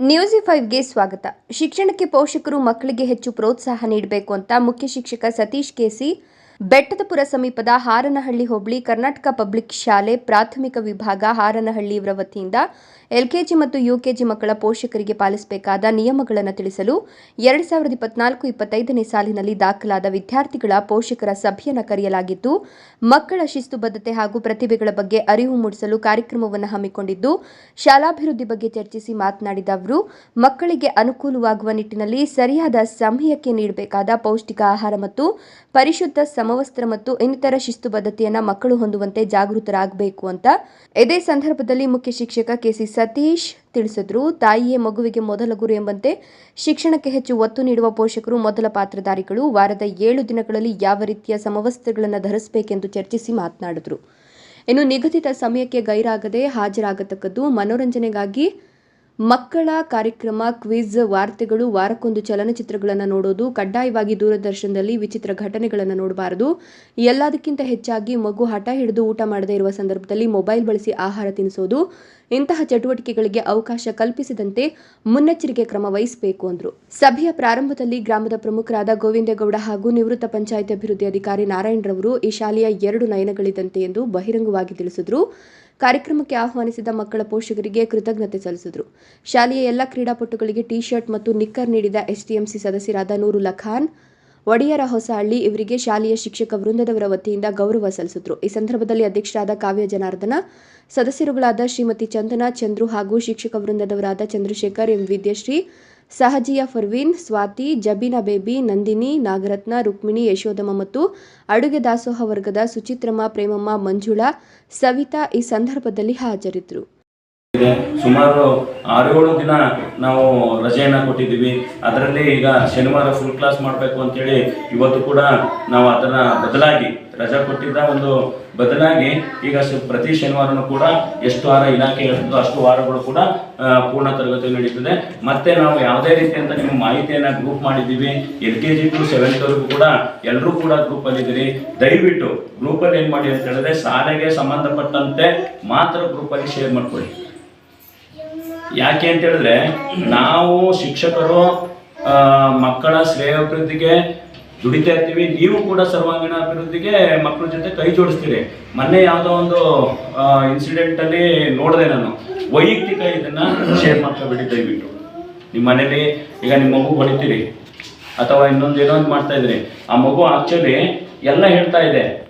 News ಫೈವ್ಗೆ ಸ್ವಾಗತ. ಶಿಕ್ಷಣಕ್ಕೆ ಪೋಷಕರು ಮಕ್ಕಳಿಗೆ ಹೆಚ್ಚು ಪ್ರೋತ್ಸಾಹ ನೀಡಬೇಕು ಅಂತ ಮುಖ್ಯ ಶಿಕ್ಷಕ ಸತೀಶ್ ಕೆಸಿ ಬೆಟ್ಟದಪುರ ಸಮೀಪದ ಹಾರನಹಳ್ಳಿ ಹೋಬಳಿ ಕರ್ನಾಟಕ ಪಬ್ಲಿಕ್ ಶಾಲೆ ಪ್ರಾಥಮಿಕ ವಿಭಾಗ ಹಾರನಹಳ್ಳಿ ಇವರ ವತಿಯಿಂದ ಎಲ್ಕೆಜಿ ಮತ್ತು ಯುಕೆಜಿ ಮಕ್ಕಳ ಪೋಷಕರಿಗೆ ಪಾಲಿಸಬೇಕಾದ ನಿಯಮಗಳನ್ನು ತಿಳಿಸಲು ಎರಡ್ ಸಾವಿರದ ಇಪ್ಪತ್ನಾಲ್ಕು ಇಪ್ಪತ್ತೈದನೇ ಸಾಲಿನಲ್ಲಿ ದಾಖಲಾದ ವಿದ್ಯಾರ್ಥಿಗಳ ಪೋಷಕರ ಸಭೆಯನ್ನು ಕರೆಯಲಾಗಿದ್ದು, ಮಕ್ಕಳ ಶಿಸ್ತುಬದ್ಧತೆ ಹಾಗೂ ಪ್ರತಿಭೆಗಳ ಬಗ್ಗೆ ಅರಿವು ಮೂಡಿಸಲು ಕಾರ್ಯಕ್ರಮವನ್ನು ಹಮ್ಮಿಕೊಂಡಿದ್ದು, ಶಾಲಾಭಿವೃದ್ಧಿ ಬಗ್ಗೆ ಚರ್ಚಿಸಿ ಮಾತನಾಡಿದ ಅವರು, ಮಕ್ಕಳಿಗೆ ಅನುಕೂಲವಾಗುವ ನಿಟ್ಟಿನಲ್ಲಿ ಸರಿಯಾದ ಸಮಯಕ್ಕೆ ನೀಡಬೇಕಾದ ಪೌಷ್ಟಿಕ ಆಹಾರ ಮತ್ತು ಪರಿಶುದ್ಧ ಸಮವಸ್ತ್ರ ಮತ್ತು ಇನ್ನಿತರ ಶಿಸ್ತು ಬದ್ಧತೆಯನ್ನ ಮಕ್ಕಳು ಹೊಂದುವಂತೆ ಜಾಗೃತರಾಗಬೇಕು ಅಂತ ಇದೇ ಸಂದರ್ಭದಲ್ಲಿ ಮುಖ್ಯ ಶಿಕ್ಷಕ ಕೆಸಿ ಸತೀಶ್ ತಿಳಿಸಿದ್ರು. ತಾಯಿಯೇ ಮಗುವಿಗೆ ಮೊದಲ ಗುರು ಎಂಬಂತೆ ಶಿಕ್ಷಣಕ್ಕೆ ಹೆಚ್ಚು ಒತ್ತು ನೀಡುವ ಪೋಷಕರು ಮೊದಲ ಪಾತ್ರಧಾರಿಗಳು. ವಾರದ ಏಳು ದಿನಗಳಲ್ಲಿ ಯಾವ ರೀತಿಯ ಸಮವಸ್ತ್ರಗಳನ್ನು ಧರಿಸಬೇಕೆಂದು ಚರ್ಚಿಸಿ ಮಾತನಾಡಿದ್ರು. ಇನ್ನು ನಿಗದಿತ ಸಮಯಕ್ಕೆ ಗೈರಾಗದೆ ಹಾಜರಾಗತಕ್ಕದ್ದು ಮನೋರಂಜನೆಗಾಗಿ ಮಕ್ಕಳ ಕಾರ್ಯಕ್ರಮ, ಕ್ವಿಜ್, ವಾರ್ತೆಗಳು, ವಾರಕ್ಕೊಂದು ಚಲನಚಿತ್ರಗಳನ್ನು ನೋಡೋದು, ಕಡ್ಡಾಯವಾಗಿ ದೂರದರ್ಶನದಲ್ಲಿ ವಿಚಿತ್ರ ಘಟನೆಗಳನ್ನು ನೋಡಬಾರದು. ಎಲ್ಲದಕ್ಕಿಂತ ಹೆಚ್ಚಾಗಿ ಮಗು ಹಠ ಹಿಡಿದು ಊಟ ಮಾಡದೇ ಇರುವ ಸಂದರ್ಭದಲ್ಲಿ ಮೊಬೈಲ್ ಬಳಸಿ ಆಹಾರ ತಿನ್ನಿಸೋದು ಇಂತಹ ಚಟುವಟಿಕೆಗಳಿಗೆ ಅವಕಾಶ ಕಲ್ಪಿಸದಂತೆ ಮುನ್ನೆಚ್ಚರಿಕೆ ಕ್ರಮ ವಹಿಸಬೇಕು ಅಂದರು. ಸಭೆಯ ಪ್ರಾರಂಭದಲ್ಲಿ ಗ್ರಾಮದ ಪ್ರಮುಖರಾದ ಗೋವಿಂದೇಗೌಡ ಹಾಗೂ ನಿವೃತ್ತ ಪಂಚಾಯತ್ ಅಭಿವೃದ್ಧಿ ಅಧಿಕಾರಿ ನಾರಾಯಣರವರು ಈ ಶಾಲೆಯ ಎರಡು ನಯನಗಳಿದಂತೆ ಎಂದು ಬಹಿರಂಗವಾಗಿ ತಿಳಿಸಿದರು. ಕಾರ್ಯಕ್ರಮಕ್ಕೆ ಆಹ್ವಾನಿಸಿದ ಮಕ್ಕಳ ಪೋಷಕರಿಗೆ ಕೃತಜ್ಞತೆ ಸಲ್ಲಿಸಿದರು. ಶಾಲೆಯ ಎಲ್ಲ ಕ್ರೀಡಾಪಟುಗಳಿಗೆ ಟಿ ಶರ್ಟ್ ಮತ್ತು ನಿಕ್ಕರ್ ನೀಡಿದ ಎಸ್ಟಿಎಂಸಿ ಸದಸ್ಯರಾದ ನೂರು ಖಾನ್ ಒಡೆಯರ ಹೊಸಹಳ್ಳಿ ಇವರಿಗೆ ಶಾಲೆಯ ಶಿಕ್ಷಕ ವೃಂದದವರ ವತಿಯಿಂದ ಗೌರವ ಸಲ್ಲಿಸಿದ್ರು. ಈ ಸಂದರ್ಭದಲ್ಲಿ ಅಧ್ಯಕ್ಷರಾದ ಕಾವ್ಯ ಜನಾರ್ದನ, ಸದಸ್ಯರುಗಳಾದ ಶ್ರೀಮತಿ ಚಂದನಾ, ಚಂದ್ರು ಹಾಗೂ ಶಿಕ್ಷಕ ವೃಂದದವರಾದ ಚಂದ್ರಶೇಖರ್, ಎಂ. ವಿದ್ಯಶ್ರೀ, ಸಹಜಿಯಾ ಫರ್ವೀನ್, ಸ್ವಾತಿ, ಜಬೀನಾ ಬೇಬಿ, ನಂದಿನಿ, ನಾಗರತ್ನ, ರುಕ್ಮಿಣಿ, ಯಶೋಧಮ್ಮ ಮತ್ತು ಅಡುಗೆ ದಾಸೋಹ ವರ್ಗದ ಸುಚಿತ್ರಮ್ಮ, ಪ್ರೇಮಮ್ಮ, ಮಂಜುಳಾ, ಸವಿತಾ ಈ ಸಂದರ್ಭದಲ್ಲಿ ಹಾಜರಿದ್ದರು ಇದೆ. ಸುಮಾರು ಆರೇಳು ದಿನ ನಾವು ರಜೆಯನ್ನು ಕೊಟ್ಟಿದ್ದೀವಿ. ಅದರಲ್ಲಿ ಈಗ ಶನಿವಾರ ಫುಲ್ ಕ್ಲಾಸ್ ಮಾಡಬೇಕು ಅಂತೇಳಿ ಇವತ್ತು ಕೂಡ ನಾವು ಅದರ ಬದಲಾಗಿ, ರಜಾ ಕೊಟ್ಟಿದ್ದ ಒಂದು ಬದಲಾಗಿ ಈಗ ಪ್ರತಿ ಶನಿವಾರನೂ ಕೂಡ ಎಷ್ಟು ವಾರ ಇಲಾಖೆ ಹೇಳ್ತದೋ ಅಷ್ಟು ವಾರಗಳು ಕೂಡ ಪೂರ್ಣ ತರಗತಿ ನಡೀತದೆ. ಮತ್ತೆ ನಾವು ಯಾವುದೇ ರೀತಿಯಂತ ನಿಮ್ಮ ಮಾಹಿತಿಯನ್ನು ಗ್ರೂಪ್ ಮಾಡಿದ್ದೀವಿ. ಎಲ್ ಕೆ ಜಿ ಟು ಸೆವೆಂತ್ವರೆಗೂ ಕೂಡ ಎಲ್ಲರೂ ಕೂಡ ಗ್ರೂಪಲ್ಲಿದ್ದೀರಿ ದಯವಿಟ್ಟು ಗ್ರೂಪಲ್ಲಿ ಏನು ಮಾಡಿ ಅಂತ ಹೇಳಿದ್ರೆ ಶಾಲೆಗೆ ಸಂಬಂಧಪಟ್ಟಂತೆ ಮಾತ್ರ ಗ್ರೂಪಲ್ಲಿ ಶೇರ್ ಮಾಡ್ಕೊಳ್ಳಿ. ಯಾಕೆ ಅಂತ ಹೇಳಿದ್ರೆ, ನಾವು ಶಿಕ್ಷಕರು ಮಕ್ಕಳ ಶ್ರೇಯಾಭಿವೃದ್ಧಿಗೆ ದುಡಿತಾ ಇರ್ತೀವಿ. ನೀವು ಕೂಡ ಸರ್ವಾಂಗೀಣ ಅಭಿವೃದ್ಧಿಗೆ ಮಕ್ಕಳ ಜೊತೆ ಕೈ ಜೋಡಿಸ್ತೀರಿ. ಮೊನ್ನೆ ಯಾವುದೋ ಒಂದು ಇನ್ಸಿಡೆಂಟ್ ಅಲ್ಲಿ ನೋಡಿದೆ ನಾನು. ವೈಯಕ್ತಿಕ ಇದನ್ನ ಶೇರ್ ಮಾಡ್ಕೊಬೇಡಿ ದಯವಿಟ್ಟು. ನಿಮ್ಮ ಮನೇಲಿ ಈಗ ನಿಮ್ಮ ಮಗು ಹೊಡಿತೀರಿ. ಅಥವಾ ಇನ್ನೊಂದು ಏನೋ ಒಂದು ಮಾಡ್ತಾ ಇದ್ರಿ. ಆ ಮಗು ಆಕ್ಚುಲಿ ಎಲ್ಲ ಹೇಳ್ತಾ ಇದೆ.